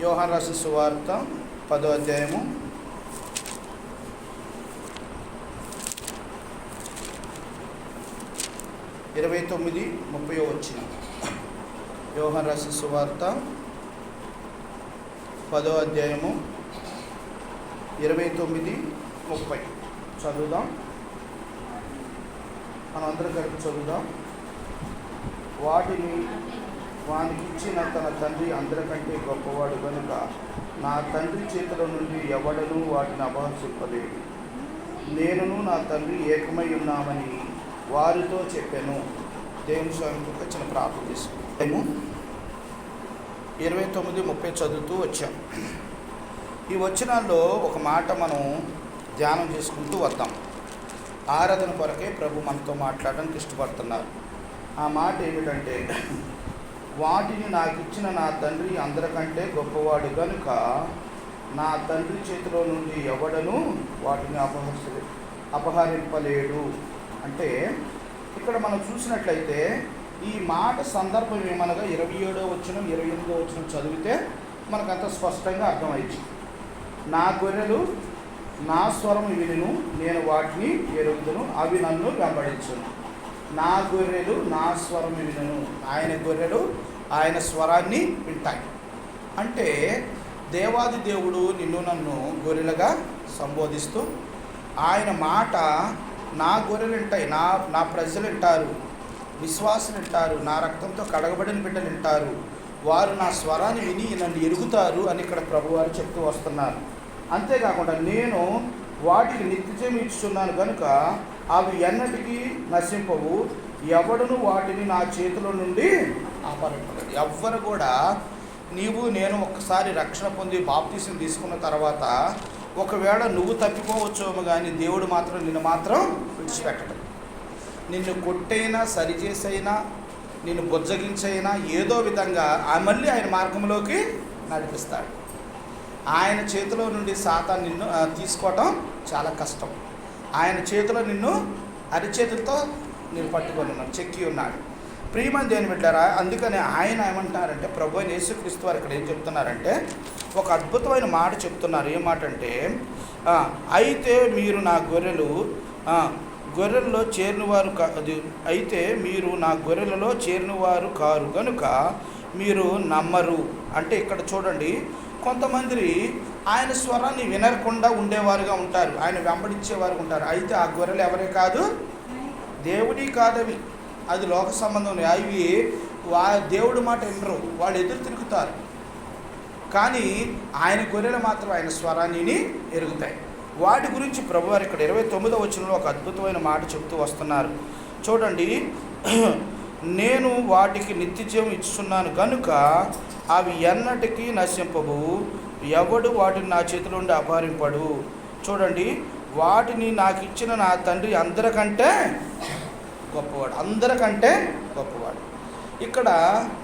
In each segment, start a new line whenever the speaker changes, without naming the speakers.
యోహాన్ రాసిన సువార్త పదో అధ్యాయము. ఇరవై తొమ్మిది ముప్పై వచ్చిన. యోహన్ రాసిన సువార్త పదో అధ్యాయము ఇరవై తొమ్మిది ముప్పై. చదువుదాం. మనం అందరం కలిపి చదువుదాం. వాటిని వానికిచ్చిన తన తండ్రి అందరికంటే గొప్పవాడు కనుక నా తండ్రి చేతుల నుండి ఎవడను వాటిని అపహసింపలేడు నేనును నా తండ్రి ఏకమై ఉన్నామని వారితో చెప్పాను. దేవుని స్వామికి ఒక చిన్న ప్రార్థన చేసుకుంటాము ఇరవై తొమ్మిది ముప్పై చదువుతూ వచ్చాం. ఈ వచనాల్లో ఒక మాట మనం ధ్యానం చేసుకుంటూ వద్దాం. ఆరాధన కొరకే ప్రభు మనతో మాట్లాడడానికి ఇష్టపడుతున్నారు. ఆ మాట ఏమిటంటే వాటిని నాకు ఇచ్చిన నా తండ్రి అందరికంటే గొప్పవాడు కనుక నా తండ్రి చేతిలో నుండి ఎవడను వాటిని అపహరి అపహరింపలేడు. అంటే ఇక్కడ మనం చూసినట్లయితే ఈ మాట సందర్భం ఏమనగా ఇరవై ఏడో వచ్చిన ఇరవై ఎనిమిదో వచ్చిన చదివితే మనకంత స్పష్టంగా అర్థమైంది నా గొర్రెలు నా స్వరం వినును నేను వాటిని ఎరుగుదును అవి నన్ను వెంబడించును. నా గొర్రెలు నా స్వరం వినును. ఆయన గొర్రెలు ఆయన స్వరాన్ని వింటాయి. అంటే దేవాది దేవుడు నిన్ను నన్ను గొర్రెలుగా సంబోధిస్తూ ఆయన మాట నా గొర్రెలు వింటాయి నా నా ప్రజలు వింటారు విశ్వాసులు వింటారు నా రక్తంతో కడగబడిన బిడ్డలు వింటారు వారు నా స్వరాన్ని విని నన్ను ఎరుగుతారు అని ఇక్కడ ప్రభువారు చెప్తూ వస్తున్నారు. అంతేకాకుండా నేను వాటికి నిత్యజయం ఇచ్చున్నాను కనుక అవి ఎన్నటికీ నశింపవు ఎవడును వాటిని నా చేతిలో నుండి ఆపరింపలేదు ఎవ్వరు కూడా నీవు నేను ఒకసారి రక్షణ పొంది బాప్తీసం తీసుకున్న తర్వాత ఒకవేళ నువ్వు తప్పిపోవచ్చేమో కానీ దేవుడు మాత్రం నిన్ను మాత్రం విడిచిపెట్టడం. నిన్ను కొట్టైనా సరిచేసైనా నిన్ను బుజ్జగించైనా ఏదో విధంగా ఆ మళ్ళీ ఆయన మార్గంలోకి నడిపిస్తాడు. ఆయన చేతిలో నుండి సాతా నిన్ను తీసుకోవటం చాలా కష్టం. ఆయన చేతిలో నిన్ను అరిచేతులతో నేను పట్టుకొని ఉన్నాను చెక్కి ఉన్నాడు. ప్రియమని దేని పెట్టారా అందుకని ఆయన ఏమంటున్నారంటే ప్రభు అయిన యేసుక్రీస్తు వారు ఇక్కడ ఏం చెప్తున్నారంటే ఒక అద్భుతమైన మాట చెప్తున్నారు. ఏ మాట అంటే అయితే మీరు నా గొర్రెలు గొర్రెల్లో చేరినవారు కా అది అయితే మీరు నా గొర్రెలలో చేరినవారు కారు కనుక మీరు నమ్మరు. అంటే ఇక్కడ చూడండి కొంతమంది ఆయన స్వరాన్ని వినకుండా ఉండేవారుగా ఉంటారు. ఆయన వెంబడించేవారు ఉంటారు. అయితే ఆ గొర్రెలు ఎవరే కాదు? దేవుడి కాదవి. అది లోక సంబంధం. అవి వా దేవుడి మాట వినరు. వాళ్ళు ఎదురు తిరుగుతారు. కానీ ఆయన గొర్రెలు మాత్రం ఆయన స్వరాన్ని ఎరుగుతాయి. వాటి గురించి ప్రభువారు ఇక్కడ ఇరవై తొమ్మిదో వచనంలో ఒక అద్భుతమైన మాట చెప్తూ వస్తున్నారు. చూడండి. నేను వాటికి నిత్యజీవం ఇస్తున్నాను కనుక అవి ఎన్నటికీ నశింపవు ఎవడు వాటిని నా చేతిలో నుండి అపహరింపడు. చూడండి. వాటిని నాకు ఇచ్చిన నా తండ్రి అందరికంటే గొప్పవాడు అందరికంటే గొప్పవాడు. ఇక్కడ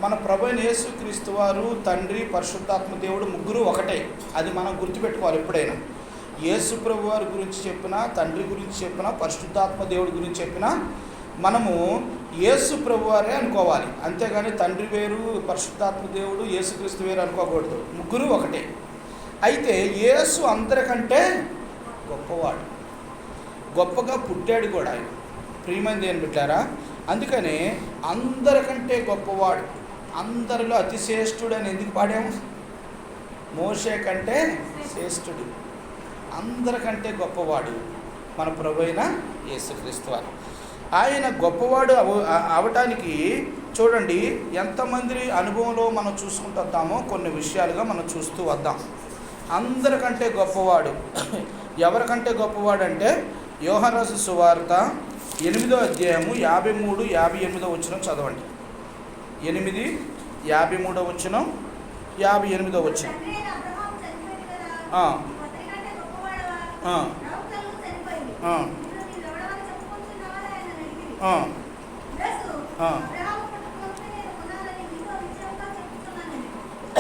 మన ప్రభు అయిన యేసుక్రీస్తు వారు తండ్రి పరిశుద్ధాత్మ దేవుడు ముగ్గురు ఒకటే. అది మనం గుర్తుపెట్టుకోవాలి ఎప్పుడైనా. యేసు ప్రభు వారి గురించి చెప్పినా తండ్రి గురించి చెప్పినా పరిశుద్ధాత్మ దేవుడి గురించి చెప్పినా మనము యేసు ప్రభు వారే అనుకోవాలి. అంతేగాని తండ్రి వేరు పరిశుద్ధాత్మ దేవుడు యేసుక్రీస్తు వేరు అనుకోకూడదు. ముగ్గురు ఒకటే. అయితే యేసు అందరికంటే గొప్పవాడు. గొప్పగా పుట్టాడు కూడా ఆయన. ప్రియమంది అని పెట్టారా అందుకనే అందరికంటే గొప్పవాడు అందరిలో అతి శ్రేష్ఠుడు అని ఎందుకు పాడాము? మోషే కంటే శ్రేష్ఠుడు. అందరికంటే గొప్పవాడు మన ప్రభు అయిన యేసుక్రీస్తు వారు. ఆయన గొప్పవాడు అవ అవటానికి చూడండి ఎంతమంది అనుభవంలో మనం చూసుకుంటూ వద్దామో కొన్ని విషయాలుగా మనం చూస్తూ వద్దాం. అందరికంటే గొప్పవాడు. ఎవరికంటే గొప్పవాడు అంటే యోహరాసు సువార్త ఎనిమిదో అధ్యాయము యాభై మూడు యాభై ఎనిమిదో వచ్చిన చదవండి. ఎనిమిది యాభై మూడో వచ్చిన యాభై ఎనిమిదో వచ్చిన.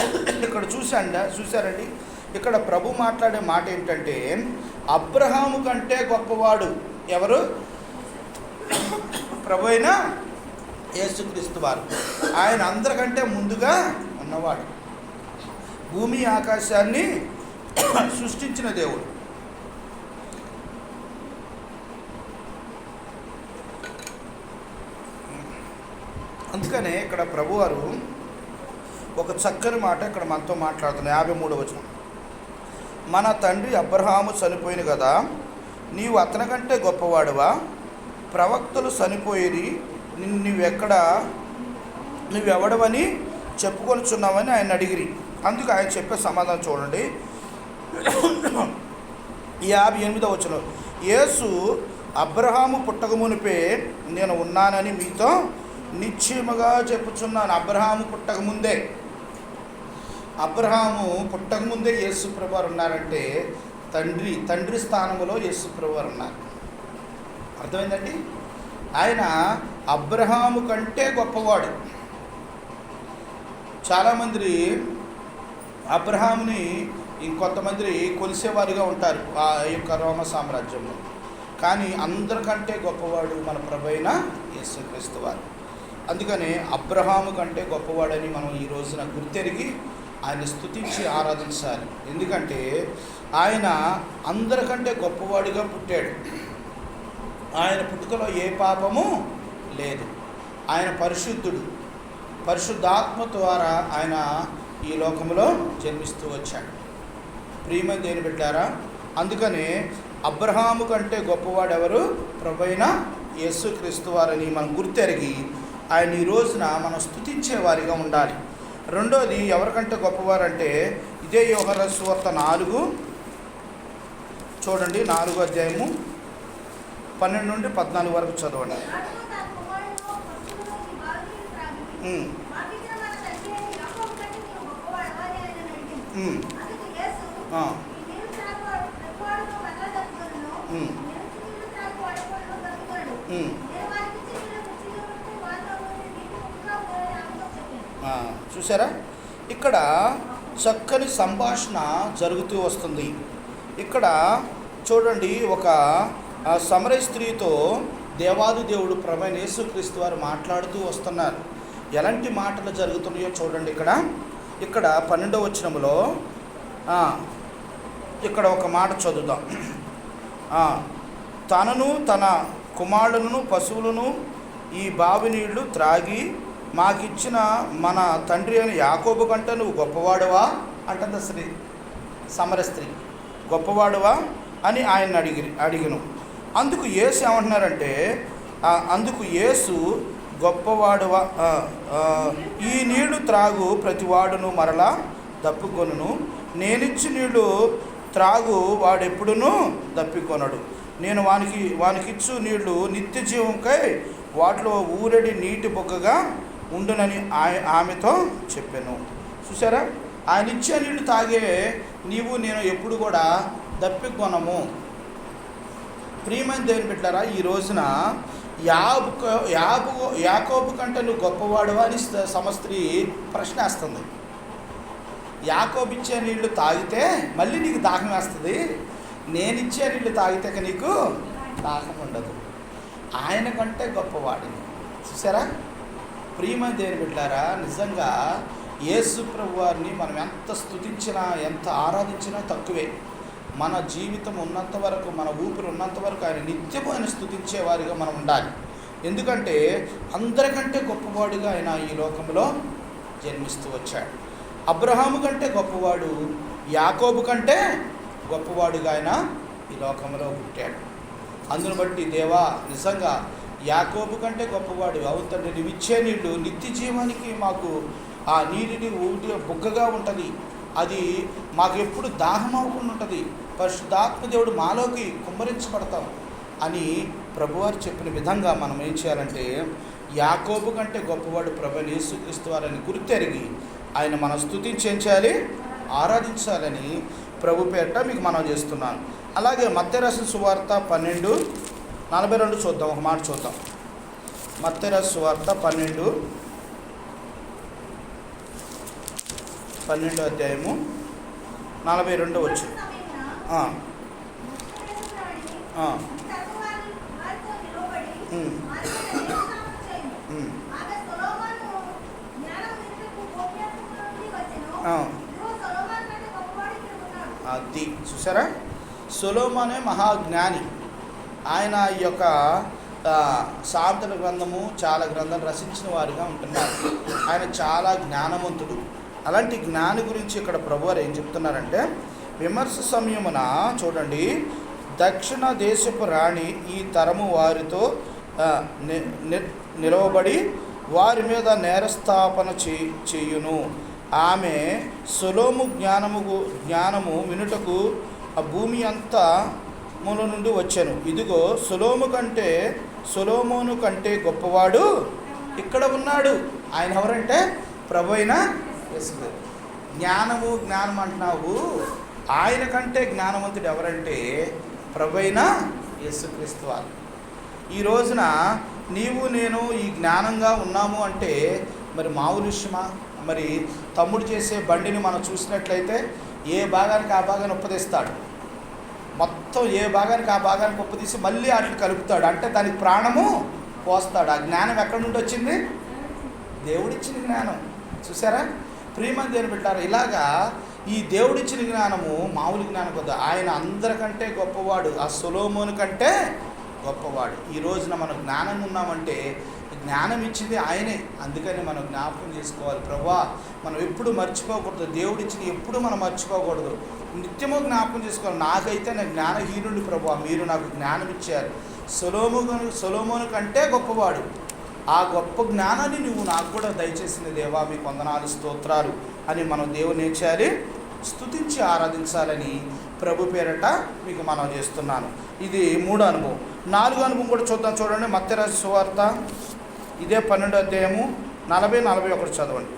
ఇక్కడ చూసండి చూసారండి ఇక్కడ ప్రభు మాట్లాడే మాట ఏంటంటే అబ్రహాము కంటే గొప్పవాడు ఎవరు? ప్రభు అయిన యేసుక్రీస్తు వారు. ఆయన అందరికంటే ముందుగా ఉన్నవాడు. భూమి ఆకాశాన్ని సృష్టించిన దేవుడు. అందుకనే ఇక్కడ ప్రభువారు ఒక చక్కని మాట ఇక్కడ మనతో మాట్లాడుతున్నారు. యాభై మూడో వచనం. మన తండ్రి అబ్రహాము చనిపోయిన కదా నీవు అతని కంటే గొప్పవాడువా? ప్రవక్తలు చనిపోయేది నువ్వెక్కడ నువ్వెవడవని చెప్పుకొనిచున్నావని ఆయన అడిగిరి. అందుకు ఆయన చెప్పే సమాధానం చూడండి. యాభై ఎనిమిదో వచ్చిన యేసు అబ్రహాము పుట్టకమునిపే నేను ఉన్నానని మీతో నిశ్చయముగా చెప్పుచున్నాను. అబ్రహాము పుట్టకముందే అబ్రహాము పుట్టకముందే యేసుప్రభు వారు ఉన్నారంటే తండ్రి తండ్రి స్థానంలో యేసుప్రభు వారు ఉన్నారు. అర్థమైందండి? ఆయన అబ్రహాము కంటే గొప్పవాడు. చాలామంది అబ్రహాముని ఇంకొంతమంది కొలిసేవారుగా ఉంటారు ఆ యొక్క రోమ సామ్రాజ్యంలో. కానీ అందరికంటే గొప్పవాడు మన ప్రభైన యేసుక్రీస్తు వారు. అందుకనే అబ్రహాము కంటే గొప్పవాడని మనం ఈ రోజున గుర్తెరిగి ఆయన స్థుతించి ఆరాధించాలి. ఎందుకంటే ఆయన అందరికంటే గొప్పవాడిగా పుట్టాడు. ఆయన పుట్టుకలో ఏ పాపము లేదు. ఆయన పరిశుద్ధుడు. పరిశుద్ధాత్మ ద్వారా ఆయన ఈ లోకంలో జన్మిస్తూ వచ్చాడు. ప్రియమైన దేని పెట్టారా అందుకనే అబ్రహాము కంటే గొప్పవాడు ఎవరు ప్రభైన యేసు క్రీస్తు వారని మనం గుర్తెరిగి ఆయన ఈ రోజున మనం స్తుతించే వారిగా ఉండాలి. రెండోది ఎవరికంటే గొప్పవారంటే ఇదే యోహరస్వార్త నాలుగు. చూడండి నాలుగు అధ్యాయము పన్నెండు నుండి పద్నాలుగు వరకు చదవండి.
అతడు తన కుమారునితో పక్షులలోకి బావిని త్రాగి,
ఉమ్,
మాకిచ్చిన మన తండ్రి అయిన యాకోబు కంటే నీవు గొప్పవాడవా అని ఆయన అడిగాడు.
ఉమ్,
అందుకు యేసు,
ఆ,
ఈ నీరు త్రాగువాడు ప్రతివాడును మరలా దప్పుకొనును.
ఉమ్.
నిలిచి నీళ్ళు త్రాగువాడు ఎప్పుడునూ దప్పుకొనడు.
ఉమ్.
నేను వారికిచ్చిన నీళ్ళు రుచిగా ఉంటే వారిలో ఉండే నీటి ముక్కగా ఉందని ఆమెతో చెప్పాను.
ఆ, చూసారా ఇక్కడ చక్కని సంభాషణ జరుగుతూ వస్తుంది. ఇక్కడ చూడండి ఒక సమర స్త్రీతో దేవాది దేవుడు ప్రభైన యేసుక్రీస్తు వారు మాట్లాడుతూ వస్తున్నారు. ఎలాంటి మాటలు జరుగుతున్నాయో చూడండి ఇక్కడ. ఇక్కడ పన్నెండవ వచనములో ఇక్కడ ఒక మాట చదువుదాం. తనను తన కుమారులను పశువులను ఈ బావి నీళ్ళు త్రాగి మాకిచ్చిన మన తండ్రి అయిన యాకోబు కంటే నువ్వు గొప్పవాడువా? అంటుంది స్త్రీ. సమర స్త్రీ. గొప్పవాడువా? అని ఆయన అడిగి అడిగిను. అందుకు యేసు ఏమంటున్నారంటే అందుకు యేసు గొప్పవాడువా ఈ నీళ్ళు త్రాగు ప్రతివాడును మరలా దప్పుకొనును. నేనిచ్చి నీళ్ళు త్రాగు వాడెప్పుడునూ దప్పికొనడు. నేను వానికి వానికిచ్చు నీళ్ళు నిత్య జీవంకై వాటిలో ఊరడి నీటి బొగ్గగా ఉండునని ఆమెతో చెప్పాను. చూసారా ఆయన ఇచ్చే నీళ్ళు తాగే నీవు నేను ఎప్పుడు కూడా దప్పికొనము ప్రియమైన దేవుని పెట్టారా ఈ రోజున యాబు యాబు యాకోబు కంటే నువ్వు గొప్పవాడువా అని సమస్త్రీ ప్రశ్న వేస్తుంది యాకోబు ఇచ్చే నీళ్ళు తాగితే మళ్ళీ నీకు దాహం వేస్తుంది. నేను ఇచ్చే నీళ్ళు తాగితే నీకు దాహం ఉండదు. ఆయన కంటే గొప్పవాడిని. చూసారా ప్రియమైన దేని బిడ్డారా నిజంగా యేసు ప్రభు వారిని మనం ఎంత స్థుతించినా ఎంత ఆరాధించినా తక్కువే. మన జీవితం ఉన్నంత వరకు మన ఊపిరి ఉన్నంత వరకు ఆయన నిత్యము ఆయన స్థుతించేవారిగా మనం ఉండాలి. ఎందుకంటే అందరికంటే గొప్పవాడిగా ఆయన ఈ లోకంలో జన్మిస్తూ వచ్చాడు. అబ్రహాము కంటే గొప్పవాడు యాకోబు కంటే గొప్పవాడుగా ఆయన ఈ లోకంలో పుట్టాడు. అందును బట్టి దేవా నిజంగా యాకోబు కంటే గొప్పవాడు. అవుతంటే తండ్రి ఇచ్చే నీళ్ళు నిత్య జీవానికి మాకు ఆ నీటిని ఊటి బుగ్గగా ఉంటుంది. అది మాకు ఎప్పుడు దాహం అవ్వకుండా ఉంటుంది. పరిశుద్ధాత్మ దేవుడు మాలోకి కుమ్మరించబడతాం అని ప్రభువారు చెప్పిన విధంగా మనం ఏం చేయాలంటే యాకోబు కంటే గొప్పవాడు ప్రభు యేసుక్రీస్తు గుర్తెరిగి ఆయన మనం స్థుతించి ఏం చేయాలి ఆరాధించాలని ప్రభు పేరిట మీకు మనం చేస్తున్నాను అలాగే మత్స్యరస సువార్త పన్నెండు నలభై రెండు చూద్దాం ఒక మాట చూద్దాం. మత్స్యరస సువార్త పన్నెండు. పన్నెండో అధ్యాయము నలభై రెండు వచ్చు అది చూసారా? సొలోమోనే మహాజ్ఞాని. ఆయన ఈ యొక్క సాంతన గ్రంథము చాలా గ్రంథాలు రచించిన వారిగా ఉంటున్నారు. ఆయన చాలా జ్ఞానవంతుడు. అలాంటి జ్ఞాని గురించి ఇక్కడ ప్రభువారు ఏం చెప్తున్నారంటే విమర్శ సమయమున చూడండి దక్షిణ దేశపు రాణి ఈ తరము వారితో ని- నిలవబడి వారి మీద నేరస్థాపన చే చేయును. ఆమె సులోము జ్ఞానము జ్ఞానము వినుటకు ఆ భూమి అంతా మూల నుండి వచ్చాను. ఇదిగో సులోము కంటే సులోమును కంటే గొప్పవాడు ఇక్కడ ఉన్నాడు. ఆయన ఎవరంటే? ప్రభు అయిన జ్ఞానము జ్ఞానం అంటున్నావు. ఆయన కంటే జ్ఞానవంతుడు ఎవరంటే? ప్రభు అయిన యేసుక్రీస్తు వారు. ఈ రోజున నీవు నేను ఈ జ్ఞానంగా ఉన్నాము అంటే మరి మామూలు విషయమా? మరి తమ్ముడు చేసే బండిని మనం చూసినట్లయితే ఏ భాగానికి ఆ భాగాన్ని ఉపదిస్తాడు మొత్తం ఏ భాగానికి ఆ భాగానికి ఉప్పదీసి మళ్ళీ వాటిని కలుపుతాడు. అంటే దానికి ప్రాణము పోస్తాడు. ఆ జ్ఞానం ఎక్కడి నుండి వచ్చింది? దేవుడిచ్చిన జ్ఞానం. చూసారా? ప్రియమంది అని పెట్టారు ఇలాగా ఈ దేవుడిచ్చిన జ్ఞానము మామూలు జ్ఞానం కొద్ది ఆయన అందరికంటే గొప్పవాడు. ఆ సొలోమోను కంటే గొప్పవాడు. ఈ రోజున మనం జ్ఞానం ఉన్నామంటే జ్ఞానం ఇచ్చింది ఆయనే. అందుకని మనం జ్ఞాపకం చేసుకోవాలి. ప్రభా మనం ఎప్పుడు మర్చిపోకూడదు. దేవుడిచ్చిన ఎప్పుడు మనం మర్చిపోకూడదు. నిత్యము జ్ఞాపకం చేసుకోవాలి. నాకైతే నేను జ్ఞానహీనుడి ప్రభా. మీరు నాకు జ్ఞానం ఇచ్చారు. సొలోము సొలోమోను కంటే గొప్పవాడు. ఆ గొప్ప జ్ఞానాన్ని నువ్వు నాకు కూడా దయచేసిన దేవా మీ వందనాలు స్తోత్రాలు అని మనం దేవుని ఏం చేయాలి స్థుతించి ఆరాధించాలని ప్రభు పేరట మీకు మనం చేస్తున్నాను. ఇది మూడో అనుభవం. నాలుగో అనుభవం కూడా చూద్దాం చూడండి. మత్స్యరాజు సువార్త ఇదే పన్నెండో అధ్యాయము నలభై నలభై ఒకటి చదవండి.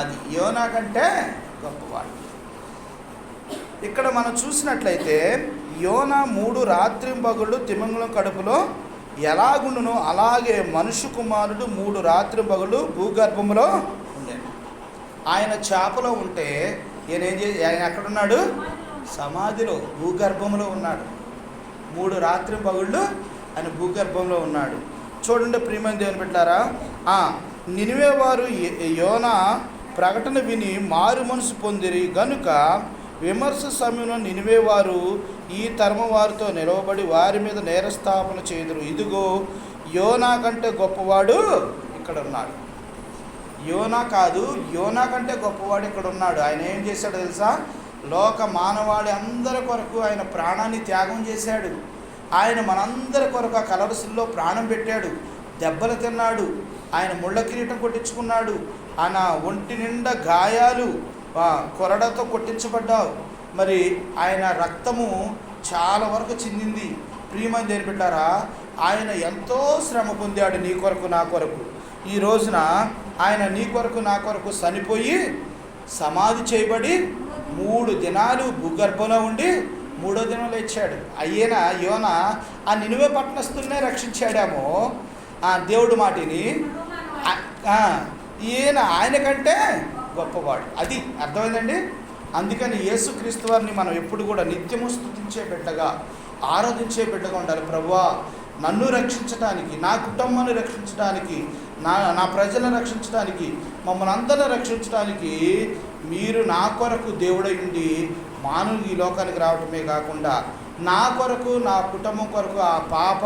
అది యోనా కంటే గొప్పవాడు. ఇక్కడ మనం చూసినట్లయితే యోన మూడు రాత్రింబగుళ్ళు తిమంగళం కడుపులో ఎలాగుండునో అలాగే మనుషు కుమారుడు మూడు రాత్రింబగుళ్ళు భూగర్భంలో ఉండేది ఆయన చేపలో ఉంటే ఈయన ఏం చేసి ఆయన ఎక్కడున్నాడు? సమాధిలో భూగర్భంలో ఉన్నాడు. మూడు రాత్రి బగుళ్ళు ఆయన భూగర్భంలో ఉన్నాడు. చూడండి ప్రియమైన దేవుని పెట్టారా నినివే వారు యోన ప్రకటన విని మారు మనసు పొందిరి గనుక విమర్శ సమయంలో నినివే వారు ఈ తరమ వారితో నిలవబడి వారి మీద నేరస్థాపన చేదురు ఇదిగో యోనా కంటే గొప్పవాడు ఇక్కడ ఉన్నాడు యోనా కాదు యోనా కంటే గొప్పవాడు ఇక్కడ ఉన్నాడు ఆయన ఏం చేశాడో తెలుసా? లోక మానవాళి అందరి కొరకు ఆయన ప్రాణాన్ని త్యాగం చేశాడు. ఆయన మనందరి కొరకు ఆ కలవసుల్లో ప్రాణం పెట్టాడు. దెబ్బలు తిన్నాడు. ఆయన ముళ్ళ కిరీటం కొట్టించుకున్నాడు. ఆయన ఒంటి నిండా గాయాలు కొరడతో కొట్టించబడ్డావు. మరి ఆయన రక్తము చాలా వరకు చిందింది. ప్రియమని దేని పెట్టారా ఆయన ఎంతో శ్రమ పొందాడు నీ కొరకు నా కొరకు. ఈ రోజున ఆయన నీ కొరకు నా కొరకు చనిపోయి సమాధి చేయబడి మూడు దినాలు భూగర్భంలో ఉండి మూడో దినం లేచాడు. అయ్యేన యోన ఆ నినువే పట్టణస్తున్నే రక్షించాడేమో. ఆ దేవుడు మాటిని ఈయన ఆయన కంటే గొప్పవాడు. అది అర్థమైందండి? అందుకని యేసుక్రీస్తు వారిని మనం ఎప్పుడు కూడా నిత్యము స్థుతించే బిడ్డగా ఆరాధించే బిడ్డగా ఉండాలి. ప్రభువా నన్ను రక్షించడానికి నా కుటుంబాన్ని రక్షించడానికి నా నా ప్రజలను రక్షించడానికి మమ్మల్ని అందరిని రక్షించడానికి మీరు నా కొరకు దేవుడై ఉండి మానవులు ఈ లోకానికి రావటమే కాకుండా నా కొరకు నా కుటుంబం కొరకు ఆ పాప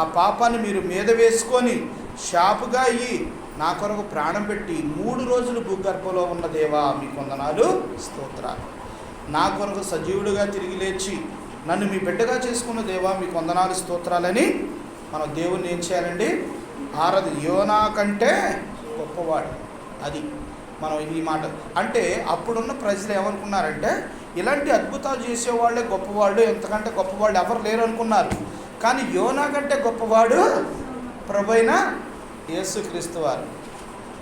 ఆ పాపాన్ని మీరు మీద వేసుకొని షాపుగా అయ్యి నా కొరకు ప్రాణం పెట్టి మూడు రోజులు భూగర్భంలో ఉన్న దేవా మీ కొందనాలు స్తోత్రాలు. నా కొరకు సజీవుడిగా తిరిగి లేచి నన్ను మీ బిడ్డగా చేసుకున్న దేవా మీ కొందనాలు స్తోత్రాలని మనం దేవుణ్ణి ఏం చేయాలండి? ఆరది యోనా కంటే గొప్పవాడు. అది మనం ఈ మాట. అంటే అప్పుడున్న ప్రజలు ఏమనుకున్నారంటే ఇలాంటి అద్భుతాలు చేసేవాళ్ళే గొప్పవాళ్ళు ఎంతకంటే గొప్పవాళ్ళు ఎవరు లేరు అనుకున్నారు కానీ యోనా కంటే గొప్పవాడు ప్రభైన యేసుక్రీస్తు వారు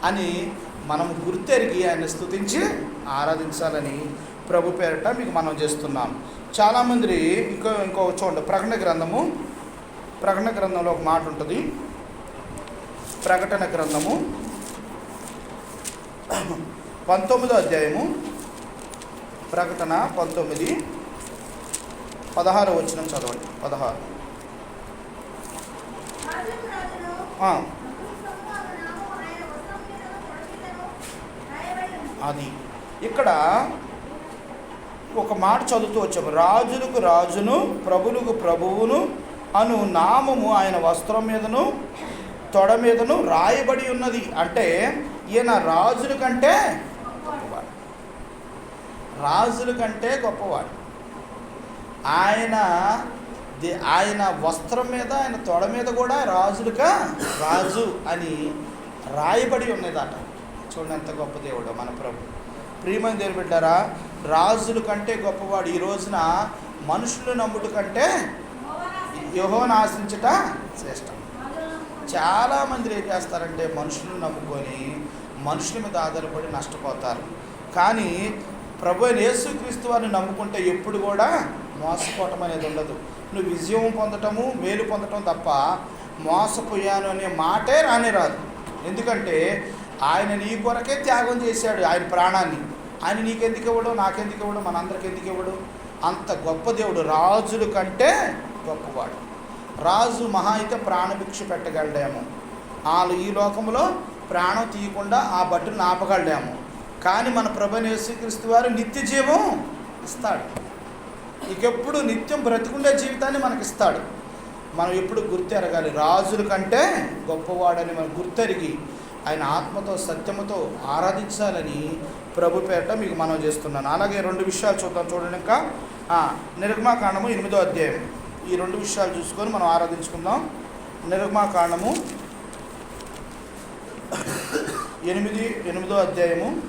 అని మనం గుర్తెరిగి ఆయన స్తుతించి ఆరాధించాలని ప్రభు పేరట మీకు మనం చేస్తున్నాం. చాలామంది ఇంకో ఇంకో చూడండి ప్రకటన గ్రంథము ప్రకటన గ్రంథంలో ఒక మాట ఉంటుంది. ప్రకటన గ్రంథము పంతొమ్మిదో అధ్యాయము ప్రకటన పంతొమ్మిది పదహారు వచ్చిన చదవండి పదహారు
రాజులకు రాజును,
ఆ,
అగ్నిస్తంభము అను నామము ఆయన వస్త్రం మీదను, తొడ మీదను రాయబడి ఉంది.
అది ఇక్కడ ఒక మాట చదువుతూ వచ్చాము. రాజులకు రాజును ప్రభులకు ప్రభువును అను నామము ఆయన వస్త్రం మీదను తొడ మీదను రాయబడి ఉన్నది. అంటే ఈయన రాజుల కంటే గొప్పవాడు. రాజుల కంటే గొప్పవాడు. ఆయన ఆయన వస్త్రం మీద ఆయన తొడ మీద కూడా రాజులుగా రాజు అని రాయబడి ఉన్నదట. చూడండి ఎంత గొప్ప దేవుడు మన ప్రభు. ప్రియమైన దేవుడు బిడ్డారా రాజుల కంటే గొప్పవాడు ఈ రోజున మనుషులు నమ్ముట కంటే యహోను ఆశించట శ్రేష్టం. చాలామంది ఏం చేస్తారంటే మనుషులను నమ్ముకొని మనుషుల మీద ఆధారపడి నష్టపోతారు. కానీ ప్రభు అయిన యేసుక్రీస్తు వారిని నమ్ముకుంటే ఎప్పుడు కూడా మోసపోవటం అనేది ఉండదు. నువ్వు విజయం పొందటము మేలు పొందటం తప్ప మోసపోయాను అనే మాటే రానే రాదు. ఎందుకంటే ఆయన నీ కొరకే త్యాగం చేశాడు ఆయన ప్రాణాన్ని. ఆయన నీకెందుకు ఇవ్వడు? నాకెందుకు ఇవ్వడు? మనందరికి ఎందుకు ఇవ్వడు? అంత గొప్ప దేవుడు. రాజుల కంటే గొప్పవాడు. రాజు మహా అయితే ప్రాణభిక్ష పెట్టగలడేమో. వాళ్ళు ఈ లోకంలో ప్రాణం తీయకుండా ఆ బట్టును ఆపగలడేమో కానీ మన ప్రభుని యేసుక్రీస్తు వారు నిత్య జీవం ఇస్తాడు. ఇకెప్పుడు నిత్యం బ్రతికుండే జీవితాన్ని మనకి ఇస్తాడు. మనం ఎప్పుడు గుర్తెరగాలి రాజుల కంటే గొప్పవాడని మనం గుర్తెరిగి ఆయన ఆత్మతో సత్యముతో ఆరాధించాలని ప్రభు పేట మీకు మనం చేస్తున్నాను. అలాగే రెండు విషయాలు చూద్దాం చూడండి ఇంకా. నిర్గమాకాండము ఎనిమిదో అధ్యాయం. ఈ రెండు విషయాలు చూసుకొని మనం ఆరాధించుకుందాం. నిర్గమాకాండము ఎనిమిది ఎనిమిదో అధ్యాయము.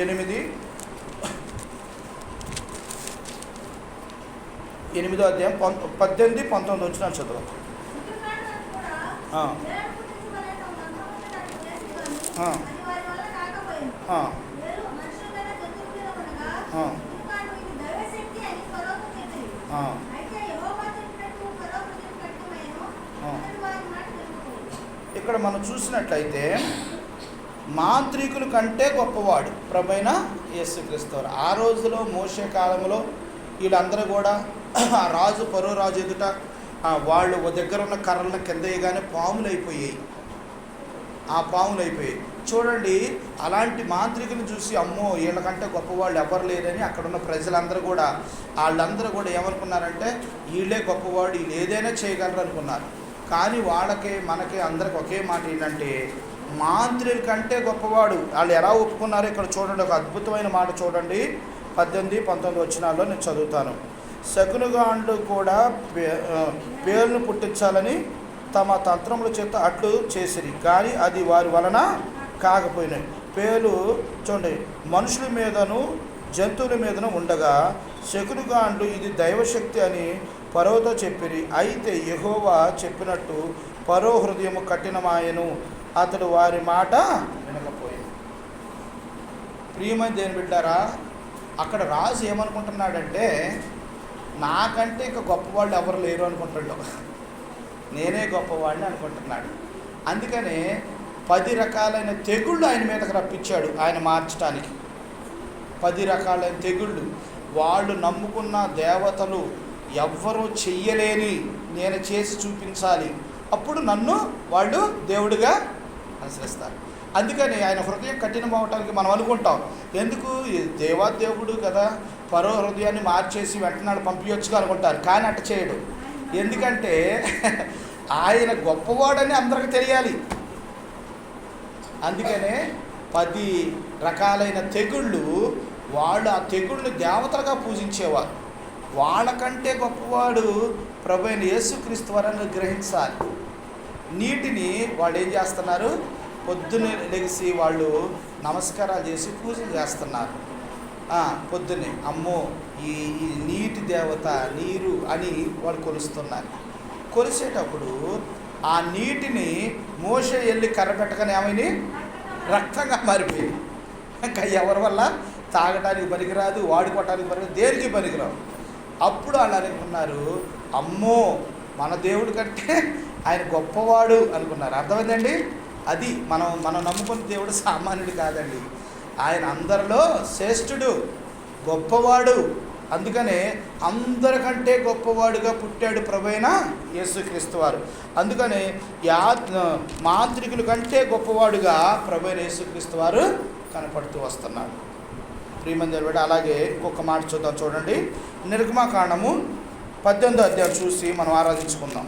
ఎనిమిది ఎనిమిదో అధ్యాయం పంత పద్దెనిమిది పంతొమ్మిది వచ్చిన చదువు ఇక్కడ మనం చూసినట్లయితే మాంత్రికుల కంటే గొప్పవాడు ప్రభైన యేసుక్రీస్తు ఆ రోజులో మోసే కాలంలో వీళ్ళందరూ కూడా రాజు పరో రాజు ఎదుట వాళ్ళు ఓ దగ్గర ఉన్న కర్రల కింద వేయగానే పాములు అయిపోయాయి. ఆ పాములు అయిపోయాయి. చూడండి అలాంటి మాంత్రికుని చూసి అమ్మో వీళ్ళకంటే గొప్పవాళ్ళు ఎవరు లేరని అక్కడ ఉన్న ప్రజలందరూ కూడా వాళ్ళందరూ కూడా ఏమనుకున్నారంటే వీళ్ళే గొప్పవాడు వీళ్ళు ఏదైనా చేయగలరు అనుకున్నారు. కానీ వాళ్ళకి మనకి అందరికి ఒకే మాట ఏంటంటే మాంత్రికుల కంటే గొప్పవాడు. వాళ్ళు ఎలా ఒప్పుకున్నారో ఇక్కడ చూడండి. ఒక అద్భుతమైన మాట చూడండి. పద్దెనిమిది పంతొమ్మిది వచ్చినాల్లో నేను చదువుతాను. శకునుగాండ్లు కూడా పే పుట్టించాలని తమ తంత్రముల చేత అట్లు చేసిరి. కానీ అది వారి వలన కాకపోయినాయి పేర్లు చూడండి మనుషుల మీదను జంతువుల మీదను ఉండగా శకునుగాండ్లు ఇది దైవశక్తి అని పరోతో చెప్పిరి. అయితే యహోవా చెప్పినట్టు పరో హృదయము కఠినమాయను. అతడు వారి మాట వినకపోయింది ప్రియమైన దేని బిడ్డారా అక్కడ రాజు ఏమనుకుంటున్నాడంటే నాకంటే ఇక గొప్పవాళ్ళు ఎవరు లేరు అనుకుంటున్నాడు నేనే గొప్పవాడిని అనుకుంటున్నాడు. అందుకనే పది రకాలైన తెగుళ్ళు ఆయన మీదకి రప్పించాడు ఆయన మార్చడానికి పది రకాలైన తెగుళ్ళు. వాళ్ళు నమ్ముకున్న దేవతలు ఎవ్వరూ చెయ్యలేని నేను చేసి చూపించాలి. అప్పుడు నన్ను వాళ్ళు దేవుడిగా అనుసరిస్తారు అందుకని ఆయన హృదయం కఠినం అవటానికి మనం అనుకుంటాం. ఎందుకు? దేవాదేవుడు కదా. పరో హృదయాన్ని మార్చేసి వెంటనే పంపించొచ్చుగా అనుకుంటారు కానీ అట్ట చేయడు. ఎందుకంటే ఆయన గొప్పవాడని అందరికి తెలియాలి. అందుకనే పది రకాలైన తెగుళ్ళు వాళ్ళు ఆ తెగుళ్ళు దేవతలుగా పూజించేవారు. వాళ్ళకంటే గొప్పవాడు ప్రభు అయిన యేసుక్రీస్తు వరని గ్రహించాలి. నీటిని వాళ్ళు ఏం చేస్తున్నారు? పొద్దున్నే లెగిసి వాళ్ళు నమస్కారాలు చేసి పూజలు చేస్తున్నారు. పొద్దున్నే అమ్మో ఈ ఈ నీటి దేవత నీరు అని వాళ్ళు కొలుస్తున్నారు. కొలిసేటప్పుడు ఆ నీటిని మోస వెళ్ళి కర్రపెట్టగానే ఏమైంది? రక్తంగా మారిపోయింది. ఇంకా ఎవరి వల్ల? తాగడానికి పనికిరాదు వాడుకోవటానికి పనికిరాదు దేనికి పనికిరావు? అప్పుడు వాళ్ళు అనుకున్నారు అమ్మో మన దేవుడి కంటే ఆయన గొప్పవాడు అనుకున్నారు. అర్థమైందండి? అది మనం మనం నమ్ముకున్న దేవుడు సామాన్యుడు కాదండి. ఆయన అందరిలో శ్రేష్ఠుడు గొప్పవాడు. అందుకనే అందరికంటే గొప్పవాడుగా పుట్టాడు ప్రభైన యేసుక్రీస్తు వారు. అందుకనే యా మాంత్రికుల కంటే గొప్పవాడుగా ప్రభైన యేసుక్రీస్తు వారు కనపడుతూ వస్తున్నాడు ప్రియమందిర బిడ్డ అలాగే ఇంకొక మాట చూద్దాం చూడండి. నిర్గమాకాండము పద్దెనిమిదో అధ్యాయం చూసి మనం ఆరాధించుకుందాం.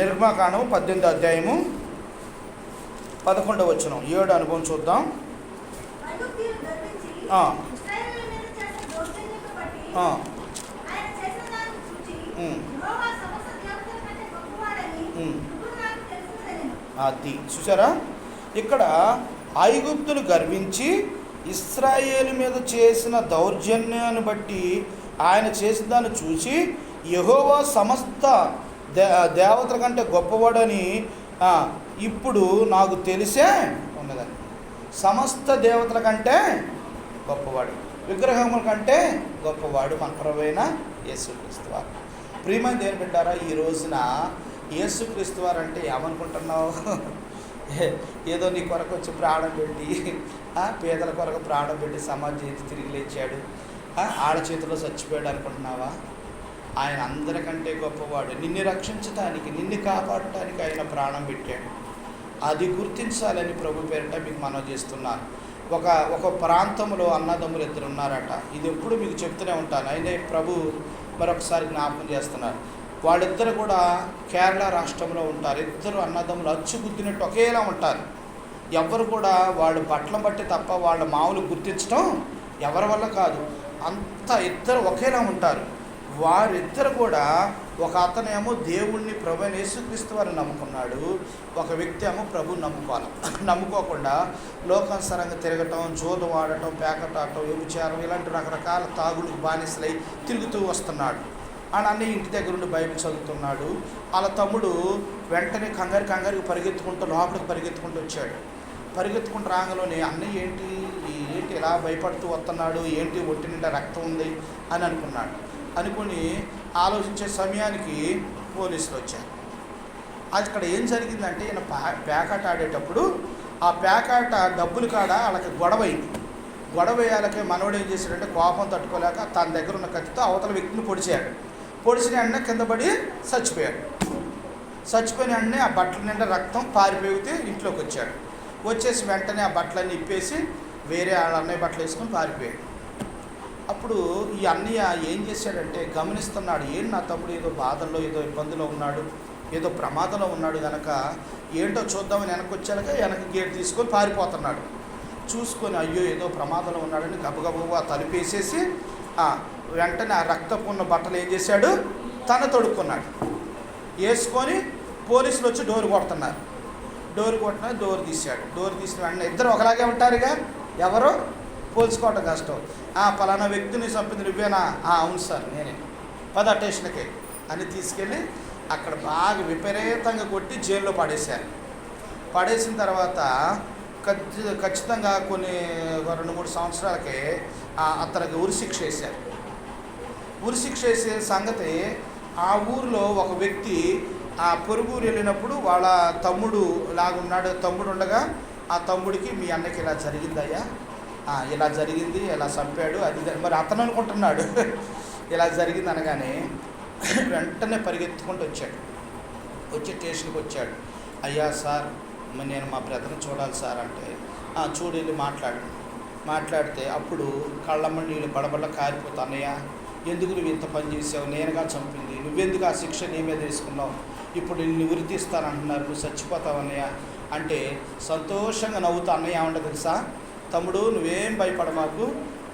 నిర్గమాకాండము పద్దెనిమిదో అధ్యాయము పదకొండవ వచ్చిన ఏడు అనుభవం చూద్దాం. అది చూసారా? ఇక్కడ ఐగుప్తులు గర్వించి ఇస్రాయేలు మీద చేసిన దౌర్జన్యాన్ని బట్టి ఆయన చేసిన దాన్ని చూసి యెహోవా సమస్త దే దేవతల కంటే గొప్పవాడని ఇప్పుడు నాకు తెలిసే సమస్త దేవతల కంటే గొప్పవాడు. విగ్రహముల కంటే గొప్పవాడు మన ప్రభువైన యేసుక్రీస్తు వారు. ప్రియమైన దేని పెట్టారా ఈ రోజున యేసుక్రీస్తు వారు అంటే ఏమనుకుంటున్నావు? ఏ- ఏదో నీ కొరకు వచ్చి ప్రాణం పెట్టి పేదల కొరకు ప్రాణం పెట్టి సమాజ తిరిగి లేచాడు. ఆడ చేతిలో చచ్చిపోయాడు అనుకుంటున్నావా? ఆయన అందరికంటే గొప్పవాడు. నిన్ను రక్షించడానికి నిన్ను కాపాడటానికి ఆయన ప్రాణం పెట్టాడు. అది గుర్తించాలని ప్రభు పేరిట మీకు మనం చేస్తున్నాను. ఒక ఒక ప్రాంతంలో అన్నదమ్ములు ఇద్దరు ఉన్నారట. ఇది ఎప్పుడు మీకు చెప్తూనే ఉంటాను. అయితే ప్రభు మరొకసారి జ్ఞాపకం చేస్తున్నారు. వాళ్ళిద్దరు కూడా కేరళ రాష్ట్రంలో ఉంటారు. ఇద్దరు అన్నదమ్ములు అచ్చు గుద్దినట్టు ఒకేలా ఉంటారు. ఎవరు కూడా వాళ్ళు బట్టలు బట్టి తప్ప వాళ్ళ మామూలు గుర్తించడం ఎవరి వల్ల కాదు. అంత ఇద్దరు ఒకేలా ఉంటారు. వారిద్దరు కూడా ఒక అతనేమో దేవుణ్ణి ప్రభు యేసుక్రీస్తు వారిని నమ్ముకున్నాడు. ఒక వ్యక్తి ఏమో ప్రభు నమ్ముకోవాలి. నమ్ముకోకుండా లోకానుసారంగా తిరగటం జోదం వాడటం పేకట ఆడటం వ్యభిచారం ఇలాంటి రకరకాల తాగులకు బానిసలై తిరుగుతూ వస్తున్నాడు. ఆయన అన్నయ్య ఇంటి దగ్గర ఉండి బైబిల్ చదువుతున్నాడు. వాళ్ళ తమ్ముడు వెంటనే కంగారు కంగారుకి పరిగెత్తుకుంటూ లోపలికి పరిగెత్తుకుంటూ వచ్చాడు. పరిగెత్తుకుంటూ రాగలోనే అన్నయ్య ఏంటి? ఏంటి ఇలా భయపడుతూ వస్తున్నాడు? ఏంటి ఒంటి నిండా రక్తం ఉంది? అని అనుకున్నాడు. అనుకుని ఆలోచించే సమయానికి పోలీసులు వచ్చారు. అది ఇక్కడ ఏం జరిగిందంటే ఈయన పా పేకాట ఆడేటప్పుడు ఆ పేకాట డబ్బులు కాడ వాళ్ళకి గొడవ అయింది గొడవ వేయాలకి మనవడు ఏం చేశాడంటే కోపం తట్టుకోలేక తన దగ్గర ఉన్న కత్తితో అవతల వ్యక్తిని పొడిచాడు. పొడిచిన వెంటనే కింద పడి చచ్చిపోయాడు. చచ్చిపోయిన వెంటనే ఆ బట్టల నిండా రక్తం పారిపోయితే ఇంట్లోకి వచ్చాడు. వచ్చేసి వెంటనే ఆ బట్టలన్నీ ఇప్పేసి వేరే వాళ్ళ అన్నయ్య బట్టలు వేసుకొని పారిపోయాడు. అప్పుడు ఈ అన్నయ్య ఏం చేశాడంటే గమనిస్తున్నాడు ఏం నా తమ్ముడు ఏదో బాధల్లో ఏదో ఇబ్బందిలో ఉన్నాడు ఏదో ప్రమాదంలో ఉన్నాడు కనుక ఏంటో చూద్దామని వెనక్కి వచ్చాక వెనక గేట్ తీసుకొని పారిపోతున్నాడు. చూసుకొని అయ్యో ఏదో ప్రమాదంలో ఉన్నాడని గబగబా తలుపేసేసి వెంటనే ఆ రక్తపు ఉన్న బట్టలు ఏం చేశాడు? తన తొడుక్కున్నాడు. వేసుకొని పోలీసులు వచ్చి డోర్ కొడుతున్నారు. డోర్ కొట్టిన డోర్ తీశాడు. డోర్ తీసిన వెంటనే ఇద్దరు ఒకలాగే ఉంటారుగా? ఎవరు? పోల్చుకోవటం కష్టం. ఆ పలానా వ్యక్తిని చంపింది నువ్వేనా? "ఆ, అవును సార్ నేనే. పద స్టేషన్కి అని తీసుకెళ్ళి అక్కడ బాగా విపరీతంగా కొట్టి జైల్లో పడేశారు. పడేసిన తర్వాత ఖచ్చి ఖచ్చితంగా కొన్ని రెండు మూడు సంవత్సరాలకి అతనికి ఉరిశిక్ష వేశారు. ఉరిశిక్ష వేసే సంగతి ఆ ఊరిలో ఒక వ్యక్తి ఆ పొరుగురు వెళ్ళినప్పుడు వాళ్ళ తమ్ముడు లాగున్నాడు. తమ్ముడు ఉండగా ఆ తమ్ముడికి మీ అన్నకి ఇలా జరిగిందయ్యా. ఇలా జరిగింది ఇలా చంపాడు అది మరి అతను అనుకుంటున్నాడు. ఇలా జరిగింది అనగానే వెంటనే పరిగెత్తుకుంటూ వచ్చాడు. వచ్చి స్టేషన్కి వచ్చాడు. అయ్యా సార్ నేను మా బ్రదర్ని చూడాలి సార్ అంటే చూడు వెళ్ళి మాట్లాడు. మాట్లాడితే అప్పుడు కళ్ళమ్మ నీళ్ళు బడబడ కారిపోతానయ్యా ఎందుకు నువ్వు ఇంత పని చేసావు? నేనుగా చంపింది. నువ్వెందుకు ఆ శిక్ష నీ మీద వేసుకున్నావు? ఇప్పుడు నిన్ను ఉరి నువ్వు నువ్వు చచ్చిపోతావన్నయ్య. అంటే సంతోషంగా నవ్వుతా అన్నయ్య ఏమంట తెలుసా? తమ్ముడు నువ్వేం భయపడ మాకు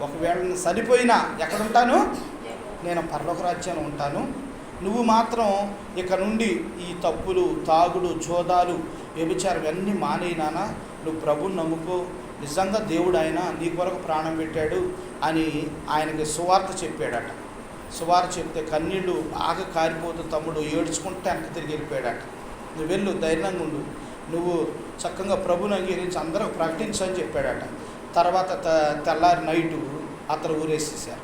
ఒకవేళ నేను సరిపోయినా ఎక్కడుంటాను? నేను పర్లోక రాజ్యాన్ని ఉంటాను. నువ్వు మాత్రం ఇక నుండి ఈ తప్పులు తాగుడు జోదాలు వ్యభిచారం ఇవన్నీ మానేనానా నువ్వు ప్రభుని నమ్ముకో. నిజంగా దేవుడు ఆయన నీ కొరకు ప్రాణం పెట్టాడు అని ఆయనకి సువార్త చెప్పాడట. సువార్త చెప్తే కన్నీళ్ళు ఆగ కారిపోతూ తమ్ముడు ఏడ్చుకుంటే వెనక్కి తిరిగి వెళ్ళిపోయాడట. నువ్వు వెళ్ళు ధైర్యంగా ఉండు. నువ్వు చక్కగా ప్రభుని అంగీకరించి అందరూ ప్రకటించని చెప్పాడట. తర్వాత తెల్లారి నైటు అతను ఊరేసేసారు.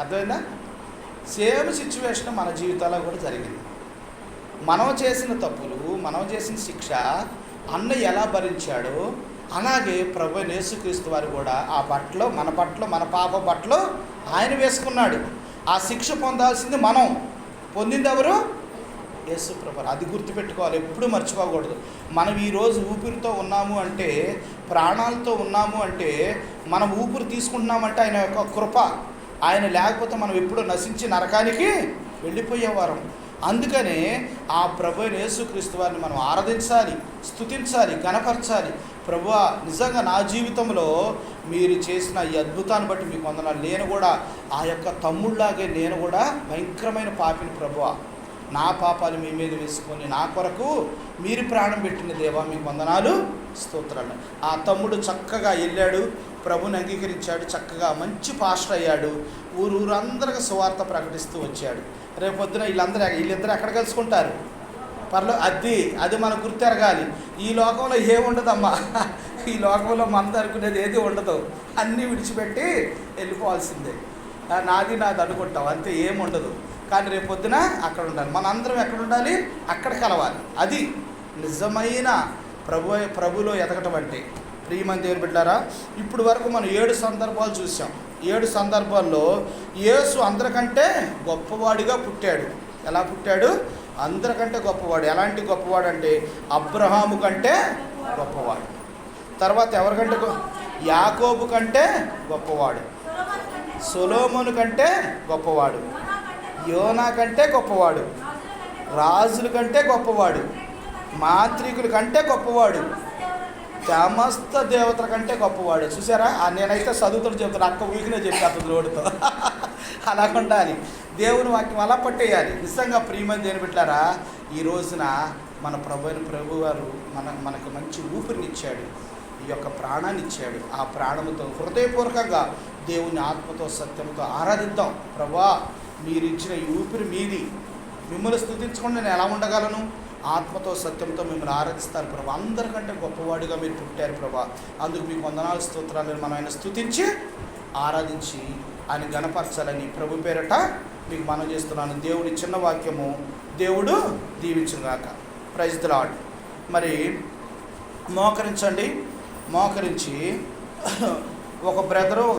అర్థమైందా? సేమ్ సిచ్యువేషన్ మన జీవితాల్లో కూడా జరిగింది. మనం చేసిన తప్పులు మనం చేసిన శిక్ష అన్న ఎలా భరించాడో అలాగే ప్రభు యేసుక్రీస్తు వారు కూడా ఆ బట్టలు మన బట్టలు మన పాప బట్టలో ఆయన వేసుకున్నాడు. ఆ శిక్ష పొందాల్సింది మనం. పొందింది ఎవరు? యేసు ప్రభు అది గుర్తుపెట్టుకోవాలి. ఎప్పుడూ మర్చిపోకూడదు. మనం ఈరోజు ఊపిరితో ఉన్నాము అంటే ప్రాణాలతో ఉన్నాము అంటే మనం ఊపిరి తీసుకుంటున్నామంటే ఆయన యొక్క కృప. ఆయన లేకపోతే మనం ఎప్పుడో నశించి నరకానికి వెళ్ళిపోయేవారం అందుకనే ఆ ప్రభు యేసుక్రీస్తు వారిని మనం ఆరాధించాలి స్థుతించాలి గణపరచాలి ప్రభు నిజంగా నా జీవితంలో మీరు చేసిన ఈ అద్భుతాన్ని బట్టి మీకు వందనాలు. నేను కూడా ఆ యొక్క తమ్ముళ్ళలాగే నేను కూడా భయంకరమైన పాపిని ప్రభువా నా పాపాలు మీ మీద వేసుకొని నా కొరకు మీరు ప్రాణం పెట్టిన దేవా మీకు వందనాలు స్తోత్రాలు. ఆ తమ్ముడు చక్కగా వెళ్ళాడు ప్రభుని అంగీకరించాడు చక్కగా మంచి పాస్టర్ అయ్యాడు. ఊరు ఊరందరికి సువార్త ప్రకటిస్తూ వచ్చాడు. రేపు పొద్దున వీళ్ళందరూ వీళ్ళిద్దరు ఎక్కడ కలుసుకుంటారు? పర్లో అది అది మనకు గుర్తెరగాలి ఈ లోకంలో ఏముండదమ్మా ఈ లోకంలో మనది అనుకునేది ఏది ఉండదు. అన్నీ విడిచిపెట్టి వెళ్ళిపోవాల్సిందే. నాది నాది అనుకుంటాం అంతే ఏముండదు కానీ రేపు పొద్దున అక్కడ ఉండాలి. మన అందరం ఎక్కడ ఉండాలి? అక్కడ కలవాలి. అది నిజమైన ప్రభు ప్రభులో ఎదగటం అంటే. ప్రియమని దేవుని బిడ్డారా ఇప్పుడు వరకు మనం ఏడు సందర్భాలు చూసాం ఏడు సందర్భాల్లో యేసు అందరికంటే గొప్పవాడిగా పుట్టాడు. ఎలా పుట్టాడు? అందరికంటే గొప్పవాడు. ఎలాంటి గొప్పవాడు అంటే? అబ్రహాము కంటే గొప్పవాడు. తర్వాత ఎవరికంటే యాకోబు కంటే గొప్పవాడు.
సొలోమోను కంటే
గొప్పవాడు.
యోనా కంటే
గొప్పవాడు
రాజుల కంటే
గొప్పవాడు మాంత్రికుల కంటే గొప్పవాడు సమస్త దేవతల కంటే గొప్పవాడు. చూసారా? నేనైతే చదువుతాడు చెప్తాను అక్క ఊకినే చెప్పేస్తుంది రోడ్డుతో. అలా ఉండాలి. దేవుని వాక్యం అలా పట్టేయాలి. నిజంగా ప్రియమని దేని పెట్టారా ఈ రోజున మన ప్రభు ప్రభువారు ప్రభు వారు మన మనకు మంచి ఊపిరినిచ్చాడు. ఈ యొక్క ప్రాణాన్ని ఇచ్చాడు. ఆ ప్రాణముతో హృదయపూర్వకంగా దేవుని ఆత్మతో సత్యంతో ఆరాధిద్దాం. ప్రభా మీరు ఇచ్చిన ఈ ఊపిరి మీది. మిమ్మల్ని స్థుతించకుండా నేను ఎలా ఉండగలను? ఆత్మతో సత్యంతో మిమ్మల్ని ఆరాధిస్తారు ప్రభా. అందరికంటే గొప్పవాడిగా మీరు పుట్టారు ప్రభా. అందుకు మీకు వందనాలు స్తోత్రాలను మనం ఆయన స్థుతించి ఆరాధించి ఆయన గణపరచాలని ప్రభు పేరట మీకు మనం చేస్తున్నాను. దేవుడి చిన్న వాక్యము దేవుడు దీవించుగాక ప్రైజ్ ద మరి మోకరించండి. మోకరించి ఒక బ్రదరు